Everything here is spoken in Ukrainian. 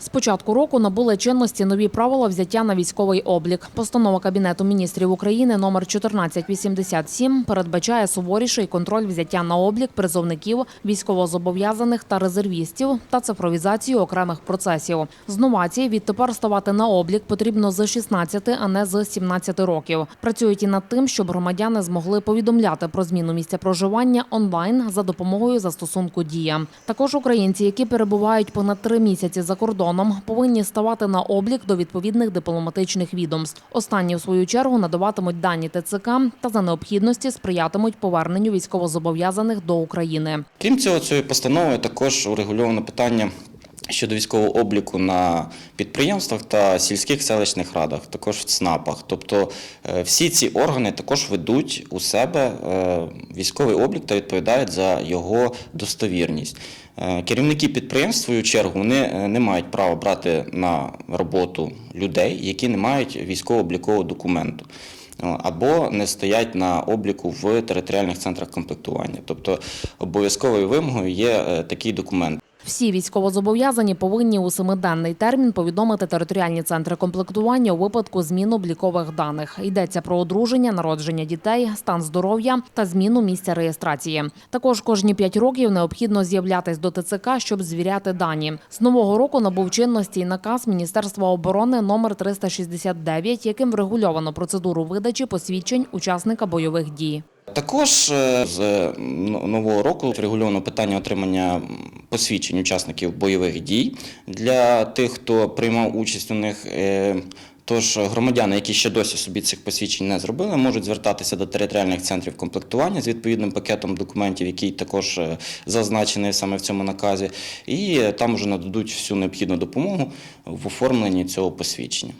З початку року набули чинності нові правила взяття на військовий облік. Постанова Кабінету міністрів України номер 1487 передбачає суворіший контроль взяття на облік призовників, військовозобов'язаних та резервістів та цифровізацію окремих процесів. З новацій відтепер ставати на облік потрібно з 16, а не з 17 років. Працюють і над тим, щоб громадяни змогли повідомляти про зміну місця проживання онлайн за допомогою застосунку Дія. Також українці, які перебувають понад три місяці за кордоном, повинні ставати на облік до відповідних дипломатичних відомств. Останні, в свою чергу, надаватимуть дані ТЦК та за необхідності сприятимуть поверненню військовозобов'язаних до України. Крім цього, цією постановою також урегульовано питання щодо військового обліку на підприємствах та сільських селищних радах, також в ЦНАПах. Тобто е, всі ці органи також ведуть у себе е, військовий облік та відповідають за його достовірність. Е, Керівники підприємств, в свою чергу, вони не мають права брати на роботу людей, які не мають військово-облікового документу. Або не стоять на обліку в територіальних центрах комплектування. Тобто обов'язковою вимогою є такий документ. Всі військовозобов'язані повинні у семиденний термін повідомити територіальні центри комплектування у випадку змін облікових даних. Йдеться про одруження, народження дітей, стан здоров'я та зміну місця реєстрації. Також кожні п'ять років необхідно з'являтись до ТЦК, щоб звіряти дані. З нового року набув чинності й наказ Міністерства оборони номер 369, яким врегульовано процедуру видачі посвідчень учасника бойових дій. Також е, з е, нового року регульовано питання отримання посвідчень учасників бойових дій для тих, хто приймав участь у них. Е, Тож громадяни, які ще досі собі цих посвідчень не зробили, можуть звертатися до територіальних центрів комплектування з відповідним пакетом документів, який також е, зазначений саме в цьому наказі, і там вже нададуть всю необхідну допомогу в оформленні цього посвідчення.